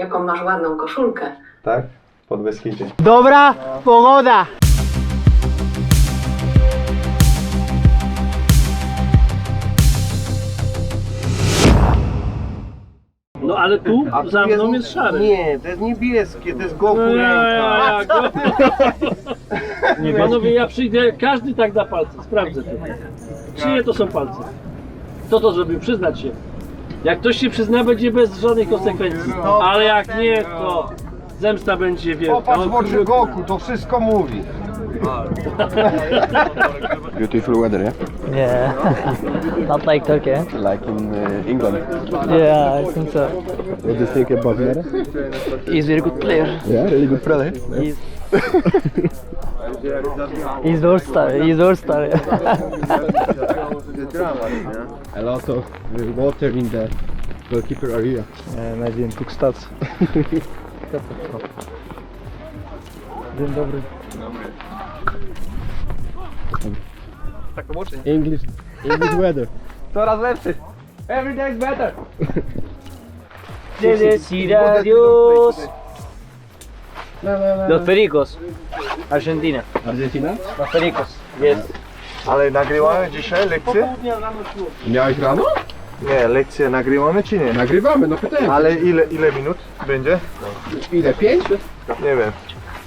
Jaką masz ładną koszulkę. Tak? Pod Beskidzie. Dobra pogoda. No ale tu za mną jest szary. Nie, to jest niebieskie, to jest Goku No, ja, ręka. ja, go... Panowie, ja przyjdę, każdy tak da palce, sprawdzę to. Czyje to są palce? Kto to zrobił? Przyznać się. Jak ktoś się przyzna, będzie bez żadnych konsekwencji. Ale jak nie, to zemsta będzie wielka. Popatrz w oczy Goku, to wszystko mówi. Beautiful weather, yeah? Yeah. Not like Turkey. Like in uh, England. Yeah, I think so. What do you think about Mera? He's very good player. Yeah, really good player. He's He's all star. He's all star. A lot of water in the goalkeeper area. Imagine took stats. Dzień dobry. English, English weather. Coraz lepszy. Every day is better. Desiderios. Los Pericos. Argentina. Argentina? Los Pericos. Yes. Ale nagrywamy dzisiaj lekcje? Miałeś rano? Nie, lekcje nagrywamy czy nie? Nagrywamy, no pytałem. Ale ile, ile minut będzie? Ile? Pięć? Nie wiem.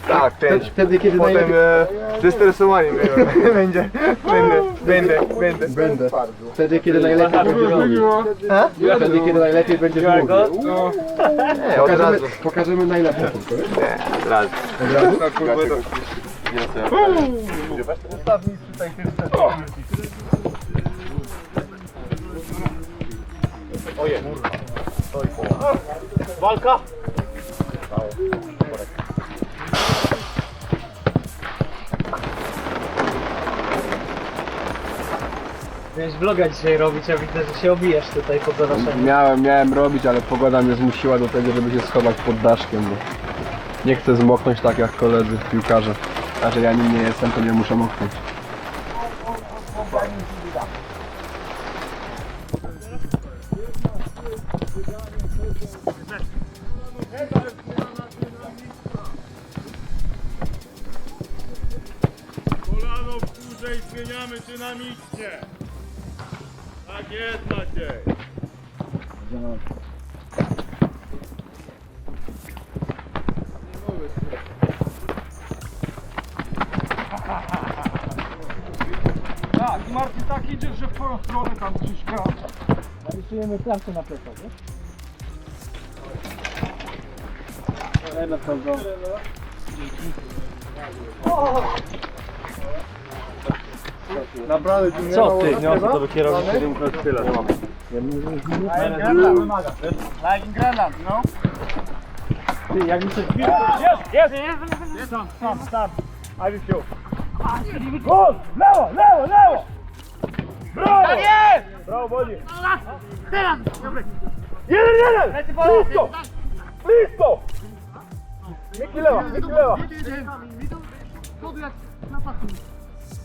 Tak, pięć. Wtedy, kiedy Potem najlepiej... e, zestresowani będą. będzie. Będę, będę, będę. Będę. Wtedy, kiedy najlepiej będziesz mówił. Ha? Wtedy, kiedy najlepiej będziesz mówił. Nie, od Pokażemy, razu. pokażemy najlepsze tylko. Nie, od razu. Od razu? Miałeś vloga dzisiaj robić, a widzę, że się obijasz tutaj po zaroszeniu. Miałem, miałem robić, ale pogoda mnie zmusiła do tego, żeby się schować pod daszkiem, bo nie chcę zmoknąć tak jak koledzy piłkarze. A że ja nim nie jestem, to nie muszę moknąć. Kolano w górze i zmieniamy dynamicznie. Tak jest Maciej. Tak, i Marcin tak idziesz, że w twoją stronę tam Krzyśka. Rysujemy klamkę na plecach, nie? Co ty? To dopiero tyle. Ty, jak mi się Jest, jest, jest, jest, tam, tam, tam. I will show. Gol! Lewo, lewo, lewo! Brawo! Tak jest! Brawo, Boni! Teraz! Jeden, jeden! Blisko! Blisko! Miki lewa, Miki lewa!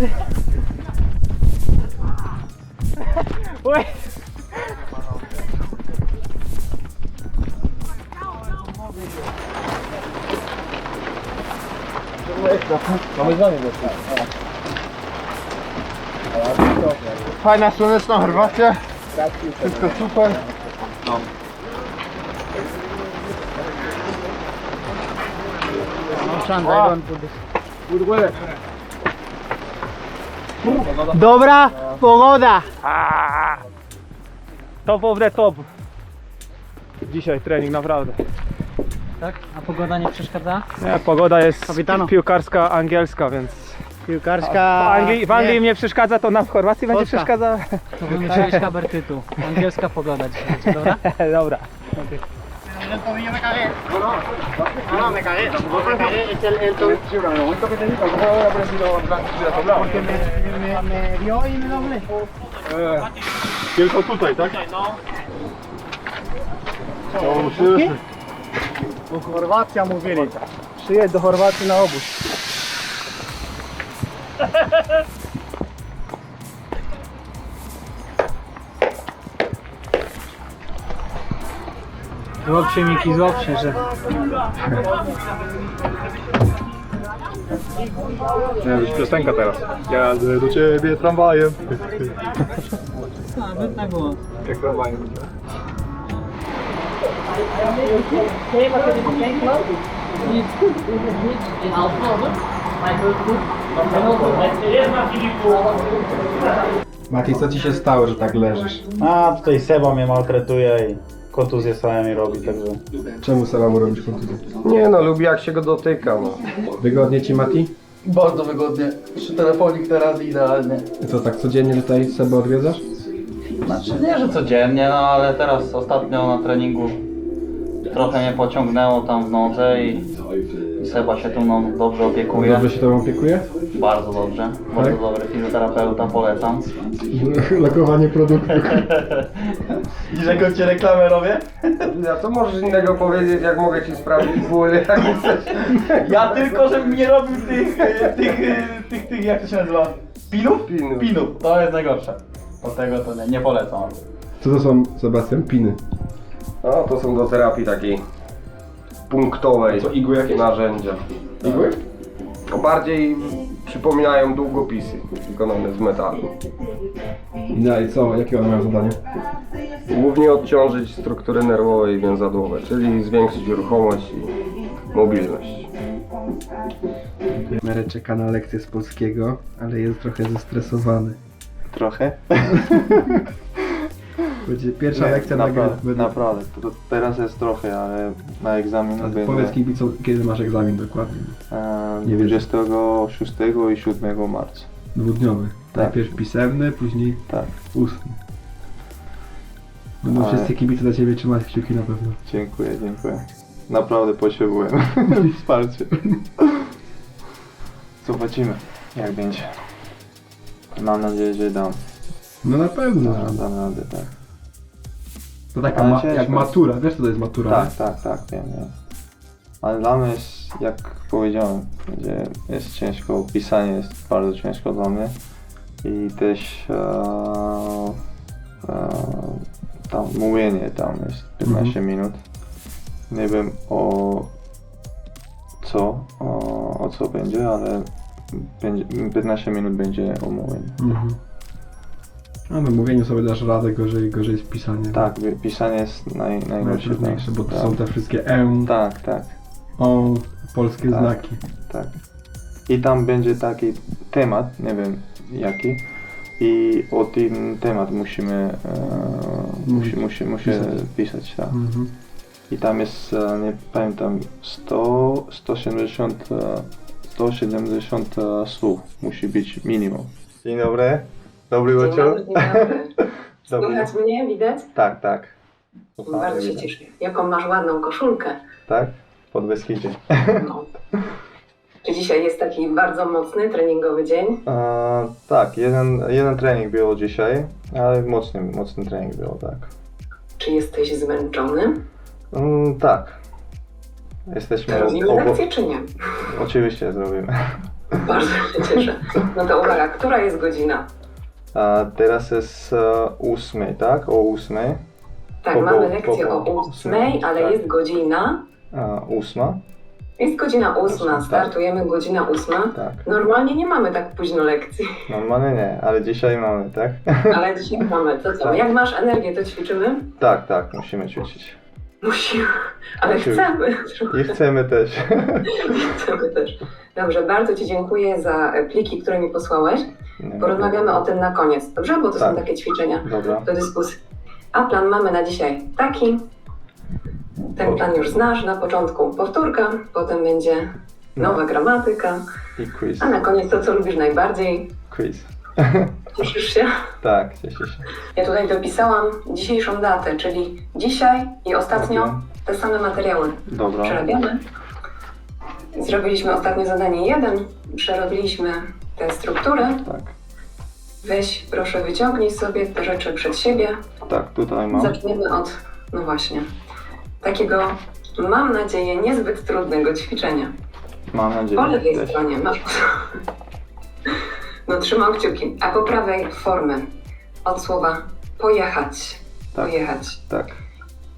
come on, Boni! Uy. Fajna słoneczna Chorwacja. Wszystko super. Dobra pogoda. Top of the top. Dzisiaj trening naprawdę. Tak? A pogoda nie przeszkadza? Nie, pogoda jest Kapitano. piłkarska angielska, więc Piłkarska... W Anglii, w Anglii nie, im nie przeszkadza, to nam w Chorwacji będzie Polska. przeszkadza. To wymyśliłeś kabertytu. Angielska pogoda dzisiaj będzie, dobra? en me cagué. No, no, no, me cagué. Tampoco me cagué, es el, tobillo. Sí, pero en el momento que te ¿cómo me, me, me dio y me doblé. Eh, no. Do na. Złap się Miki, złap się, że... Nie, już piosenka teraz. Jadę do ciebie tramwajem. Nawet tak było. Jak tramwajem. Mati, co ci się stało, że tak leżysz? A tutaj Seba mnie maltretuje i kontuzję mi robi, także Czemu samemu robisz kontuzję? Nie no, lubi jak się go dotyka, no. Wygodnie ci, Mati? Bardzo wygodnie. Przy telefonik teraz idealnie. I co, tak codziennie tutaj sobie odwiedzasz? Znaczy nie, że codziennie, no ale teraz ostatnio na treningu trochę mnie pociągnęło tam w nodze i, i Seba się tu mną dobrze opiekuje. Dobrze się tobą opiekuje? Bardzo dobrze. Bardzo dobry fizjoterapeuta, polecam. Lokowanie produktu. Widzisz jaką cię reklamę robię? Ja to możesz innego powiedzieć, jak mogę ci sprawdzić bóle, jak chcesz. Ja tylko, żebym nie robił tych, e, tych, e, tych, tych, jak to się nazywa? Pinów? Pinów. Pinów, to jest najgorsze. Od tego to nie, nie polecam. Co to są, Sebastian? Piny. No, to są do terapii takiej punktowej. Co, igły jakieś? Narzędzia. Igły? No, bardziej przypominają długopisy, wykonane z metalu. No i co, jakie one mają zadanie? Głównie odciążyć struktury nerwowe i więzadłowe, czyli zwiększyć ruchomość i mobilność. Mary czeka na lekcję z polskiego, ale jest trochę zestresowany. Trochę? Będzie pierwsza Nie, lekcja na naprawdę, naprawdę. To, to teraz jest trochę, ale na egzamin Ale będzie powiedz kibicom, kiedy masz egzamin dokładnie. e, nie wiem. 26 i 7 marca. Dwudniowy. Tak. Najpierw pisemny, później Tak, ustny. Będą Ale- wszyscy kibice za ciebie trzymać kciuki na pewno. dziękuję, dziękuję. Naprawdę potrzebujemy wsparcia. Zobaczymy, jak będzie. Mam nadzieję, że dam, No na pewno. dam, dam radę, tak. To taka Ale ma, ciężko. jak matura, wiesz co to jest matura? Tak, tak, tak, wiem, wiem. Ale dla mnie jest, jak powiedziałem, że jest ciężko, pisanie jest bardzo ciężko dla mnie i też e, e, tam mówienie tam jest 15 minut. Nie wiem o co, o, o co będzie, ale będzie, 15 minut będzie o mówieniu. Mhm. A no mówieniu sobie dasz radę, gorzej, gorzej jest pisanie. Tak, wi- pisanie jest naj, najgorsze. Najtrudniejsze, bo to tak. są te wszystkie e, Tak, tak. o, polskie Tak. znaki. Tak. I tam będzie taki temat, nie wiem jaki. I o tym temat musimy, e, musi, musi, musi Pisać. pisać. tak. Mhm. I tam jest, e, nie pamiętam, 100, 170, e, 170 e, słów musi być minimum. Dzień dobry. Dobry wieczór. dobry. Słychać mnie, widać? Tak, tak. Bardzo się cieszę. Jaką masz ładną koszulkę. Tak? Pod Beskidzie. No. Czy dzisiaj jest taki bardzo mocny treningowy dzień? Tak, jeden, jeden trening było dzisiaj, ale mocny, mocny trening było, tak. Czy jesteś zmęczony? Mm, tak. Jesteśmy Robimy obo... lekcję czy nie? Oczywiście zrobimy. Bardzo się cieszę. No to uwaga, która jest godzina? A teraz jest e, ósmej, tak? O ósmej. Tak, Po- mamy lekcję po- o po- ósmej, ale tak. jest godzina. A, ósma? Jest godzina ósma, Tak. startujemy godzina ósma. Tak. Normalnie nie mamy tak późno lekcji, Normalnie nie, ale dzisiaj mamy, tak? ale dzisiaj mamy. To co, Tak. jak masz energię, to ćwiczymy? tak, tak, musimy ćwiczyć. Musimy, ale Musimy. chcemy. I chcemy też. Chcemy też. Dobrze, bardzo Ci dziękuję za pliki, które mi posłałeś. Nie, Porozmawiamy o tym na koniec, dobrze? Bo to są Tak. takie ćwiczenia Dobra. do dyskusji. A plan mamy na dzisiaj taki. Ten plan już znasz. Na początku powtórka, potem będzie nowa gramatyka, I quiz. a na koniec to, co lubisz najbardziej. Quiz. Cieszysz się? Tak, cieszę się. Ja tutaj dopisałam dzisiejszą datę, czyli dzisiaj i ostatnio Okej. te same materiały Dobra. przerabiamy. Zrobiliśmy ostatnie zadanie 1, przerobiliśmy tę strukturę. Tak. Weź, proszę, wyciągnij sobie te rzeczy przed siebie. Tak, tutaj mam. Zaczniemy od, no właśnie, takiego, mam nadzieję, niezbyt trudnego ćwiczenia. Mam Po nadzieję. lewej też. stronie masz. No trzymam kciuki, a po prawej formy od słowa pojechać. Tak. Pojechać. Tak.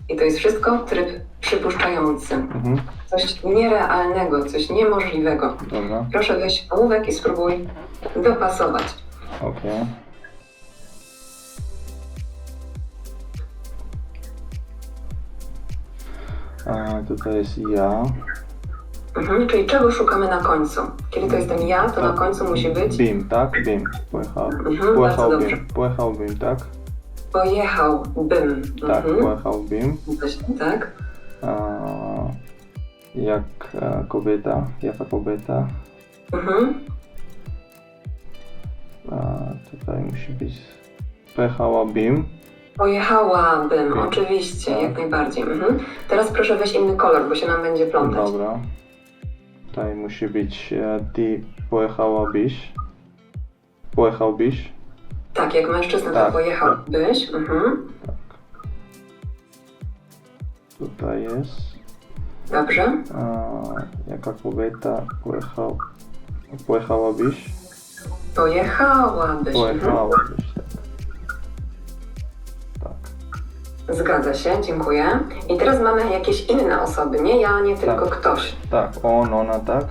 I to jest wszystko tryb przypuszczający. Mhm. Coś nierealnego, coś niemożliwego. Dobra. Proszę weź ołówek i spróbuj dopasować. A tutaj jest ja. Mhm, czyli czego szukamy na końcu? Kiedy to jestem ja, to na końcu musi być Bim, tak? Bim. Pojechał. Mhm, bardzo Pojechałbym. dobrze. Pojechałbym, tak? Pojechałbym. Tak, Mhm. pojechałbym. Tak? A, jak e, kobieta, jaka kobieta. Mhm. A, tutaj musi być. Pojechałabym. Pojechałabym, Mhm. oczywiście, Tak. jak najbardziej. Mhm. Teraz proszę weź inny kolor, bo się nam będzie plątać. Dobra. Tutaj musi być e, ty pojechałabyś. Pojechałbyś. Tak, jak mężczyzna to Tak, pojechałbyś. Mhm. Tutaj jest. Dobrze. A, jaka kobieta pojechał. Pojechałabyś. Pojechałabyś. Mhm. Pojechałabyś, tak. Tak. Zgadza się, dziękuję. I teraz mamy jakieś inne osoby, nie ja, nie tylko Tak. ktoś. Tak, on, ona, tak.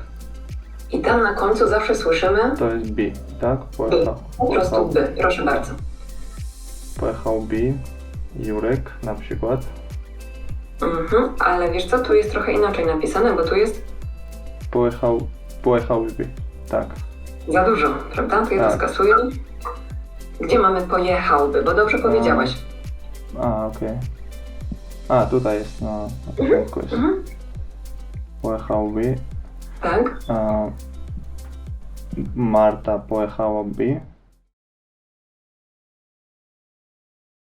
I tam na końcu zawsze słyszymy To jest B, tak? Pojechał. po prostu by. Proszę bardzo. Pojechał B. Jurek na przykład. Mhm. Ale wiesz co, tu jest trochę inaczej napisane, bo tu jest Pojechał. Pojechałby. Tak. za dużo, prawda? To ja to Tak. skasuję. Gdzie mamy pojechałby, bo dobrze powiedziałeś. A, okej. A, tutaj jest na, na początku jest. Mhm. Pojechałby. Tak, A, Marta pojechałaby.